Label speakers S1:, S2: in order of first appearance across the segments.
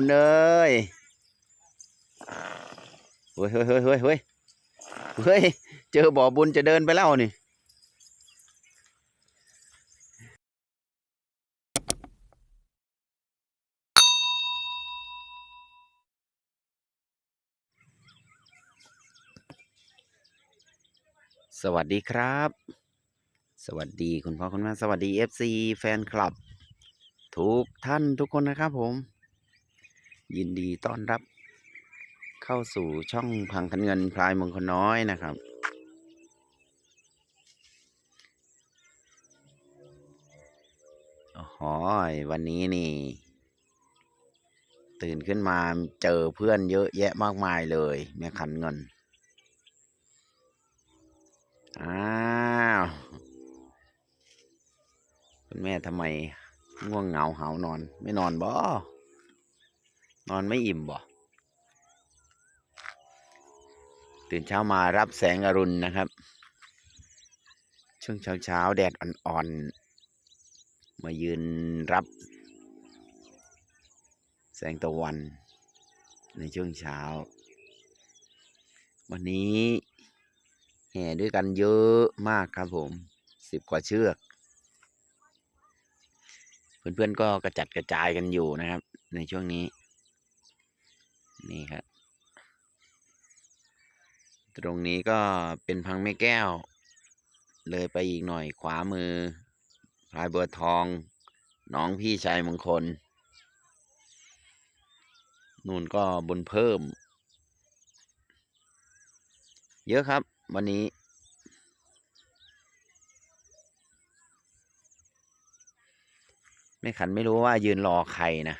S1: คุณเอ้ยเฮ้ยเฮ้ยเฮ้ยเฮ้ยเฮ้ยเฮ้ย เจอบ่อบุญจะเดินไปแล้วนี่สวัสดีครับ สวัสดีคุณพ่อคุณแม่สวัสดี FC แฟนคลับ ทุกท่านทุกคนนะครับผม ยินดีต้อนรับ เข้าสู่ช่องพังคันเงินพลายมงคลน้อยนะครับ โอ้โหยวันนี้นี่ ตื่นขึ้นมาเจอเพื่อนเยอะแยะมากมายเลยแม่คันเงิน อ้าวคุณแม่ทำไมง่วงเหงาหานอน ไม่นอนบ่ นอนไม่อิ่มบ่ตื่นเช้ามารับแสงอรุณนะครับ ช่วงเช้าเช้าแดดอ่อนๆ มายืนรับ แสงตะวัน ในช่วงเช้า วันนี้แห่ด้วยกันเยอะมากครับผมสิบกว่าเชือก เพื่อนๆก็กระจัดกระจายกันอยู่นะครับ ในช่วงนี้ นี่ครับ ตรงนี้ก็เป็นพังแม่แก้ว เลยไปอีกหน่อยขวามือพลายบัวทองน้องพี่ชายมงคล นู่นก็บนเพิ่ม เยอะครับ วันนี้ ไม่ขันไม่รู้ว่ายืนรอใครนะ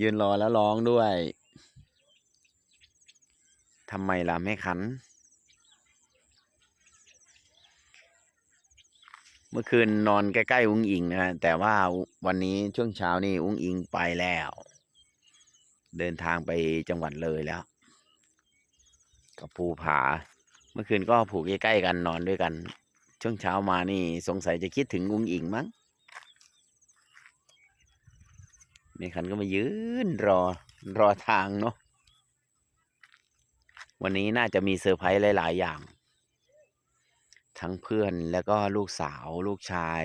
S1: ยืนรอแล้วร้องด้วย ทำไมล่ะแม่ขัน เมื่อคืนนอนใกล้ๆอุ้งอิงนะแต่ว่าวันนี้ช่วงเช้านี่อุ้งอิงไปแล้ว เดินทางไปจังหวัดเลยแล้ว กับภูผา เมื่อคืนก็ผูกใกล้ๆกันนอนด้วยกัน ช่วงเช้ามานี่สงสัยจะคิดถึงอุ้งอิงมั้งแม่ขันก็มายืนรอรอทางเนาะ วันนี้น่าจะมีเซอร์ไพรส์หลาย ๆ อย่าง ทั้งเพื่อนแล้วก็ลูกสาวลูกชาย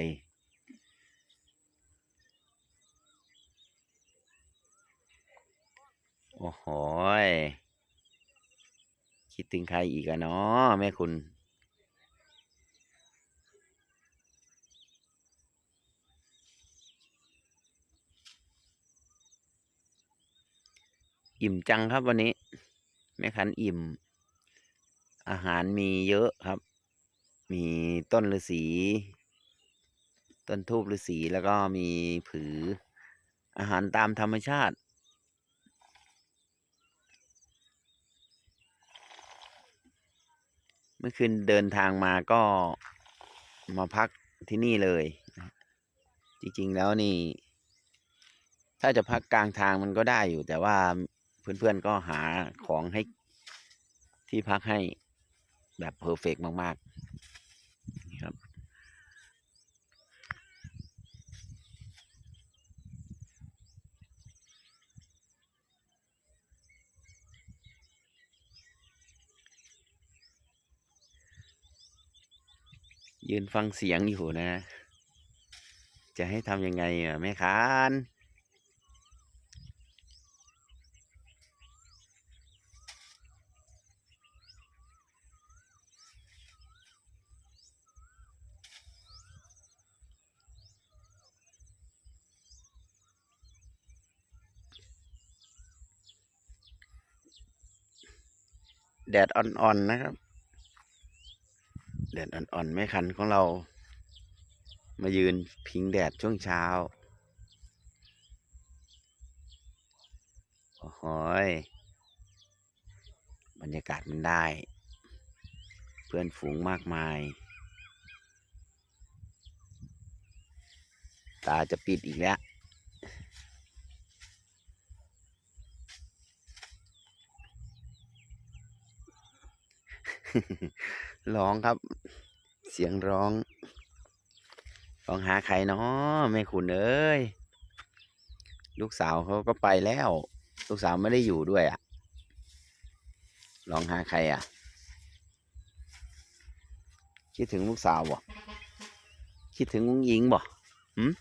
S1: โอ้โหคิดถึงใครอีกอะเนาะแม่คุณอิ่มจังครับวันนี้ แม่คันอิ่ม อาหารมีเยอะครับ มีต้นฤาษี ต้นทูบฤาษีแล้วก็มีผือ อาหารตามธรรมชาติเมื่อคืนเดินทางมาก็มาพักที่นี่เลย จริงๆแล้วนี่ ถ้าจะพักกลางทางมันก็ได้อยู่ แต่ว่า เพื่อนๆก็หาของให้ที่พักให้แบบเพอร์เฟกมากๆครับ ยืนฟังเสียงอยู่นะ จะให้ทำยังไงอะแม่คาน แดดอ่อนๆนะครับ แดดอ่อนๆไม่คันของเรา มายืนพิงแดดช่วงเช้าโอ้โหยบรรยากาศมันได้ เพื่อนฝูงมากมาย ตาจะปิดอีกแล้ว ร้องครับ เสียงร้อง ร้องหาใครเนาะแม่คุณเอ้ย ลูกสาวเขาก็ไปแล้ว ลูกสาวไม่ได้อยู่ด้วยอะ่ะลองหาใครอะ คิดถึงลูกสาวบ่คิดถึงอุ้งยิงบ่หืม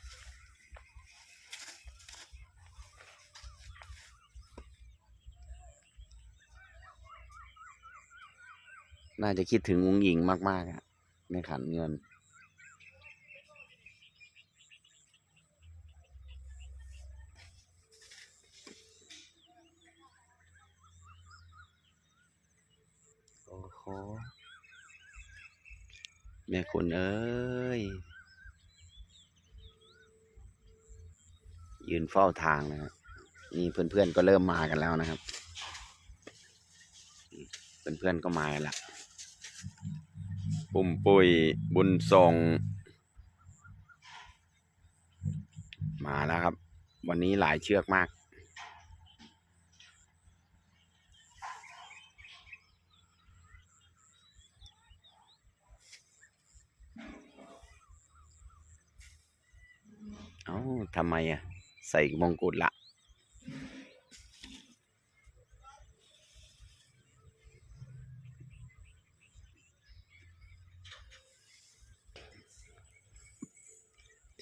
S1: น่าจะคิดถึงอุ้งยิงมากๆอะในขันเงิน โอ้โหแม่คุณเอ้ย ยืนเฝ้าทางนะครับนี่เพื่อนๆก็เริ่มมากันแล้วนะครับ เพื่อนๆก็มากันละ ปุ่มปุยบุญทรง มาแล้วครับ วันนี้หลายเชือกมาก เอ้าทำไมอะ ใส่มงกุฎละ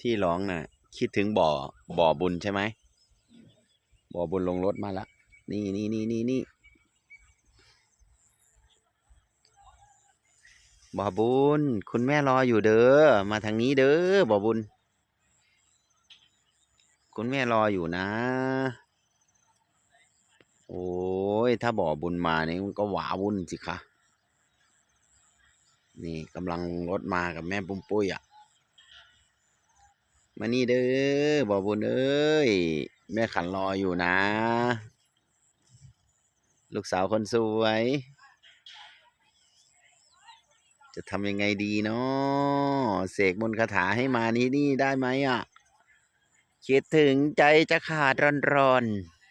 S1: ที่ร้องน่ะ คิดถึงบ่อบ่อบุญใช่ไหมบ่อบุญลงรถมาละนี่นี่นี่นี่นี่บ่อบุญ คุณแม่รออยู่เด้อมาทางนี้เด้อบ่อบุญ คุณแม่รออยู่นะ โอ้ยถ้าบ่อบุญมาเนี่มันก็หวาวุ่นสิคะนี่กำลังรถมากับแม่ปุ้มปุ้ยอะ มานี่เด้อบ่อบุญเอ้ย แม่ขันรออยู่นะ ลูกสาวคนสวย จะทำยังไงดีเนาะเสกมนต์คาถาให้มานี่นี่ได้ไหมอะ คิดถึงใจจะขาดร้อนๆ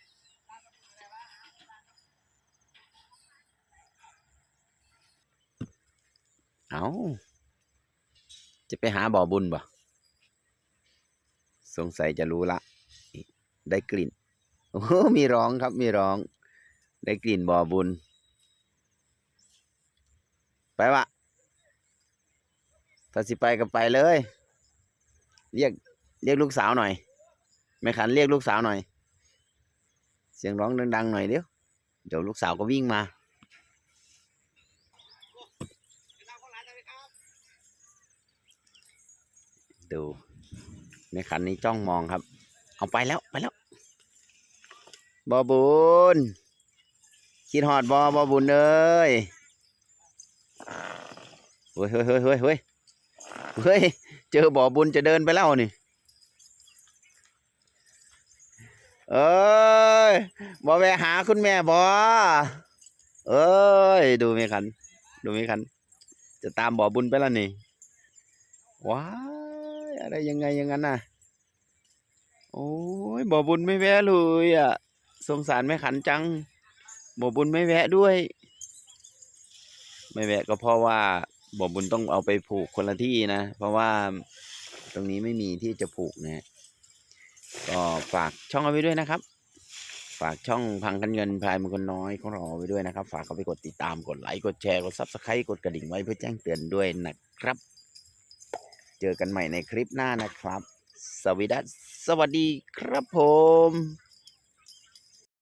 S1: เอาจะไปหาบ่อบุญบ่ สงสัยจะรู้ละ ได้กลิ่น โอ้มีร้องครับมีร้อง ได้กลิ่นบ่อบุญ ไปวะถ้าสิไปก็ไปเลย เรียกเรียกลูกสาวหน่อยแม่ขันเรียกลูกสาวหน่อย เสียงร้องดังๆหน่อยเดี๋ยวเดี๋ยวลูกสาวก็วิ่งมาดู แม่ขันนี้จ้องมองครับ เอาไปแล้วไปแล้วบอบุญคิดหอดบอบอบุญเอ้ยเฮ้ยเฮ้ยเฮ้ยเฮ้ยเฮ้ยเฮ้ยเจอบอบุญจะเดินไปแล้วนี่เอ้ยบอแวหาคุณแม่บอเอ้ย ดูไหมคัน ดูไหมคัน จะตามบอบุญไปแล้วนี่ ว้า อะไรยังไงอย่างนั้นน่ะ โอ้ยบอบุญไม่แวะเลยอะ สงสารแม่ขันจังบอบุญไม่แวะด้วย ไม่แวะก็เพราะว่าบอบุญต้องเอาไปผูกคนละที่นะ เพราะว่าตรงนี้ไม่มีที่จะผูกนะก็ฝากช่องเอาไว้ด้วยนะครับ ฝากช่องพังกันเงินพลายมงคลน้อยของเราเอาไว้ด้วยนะครับ ฝากเขาไปกดติดตามกดไลค์กดแชร์กดซับสไครต์กดกระดิ่งไว้เพื่อแจ้งเตือนด้วยนะครับ เจอกันใหม่ในคลิปหน้านะครับ สวัสดีสวัสดีครับผม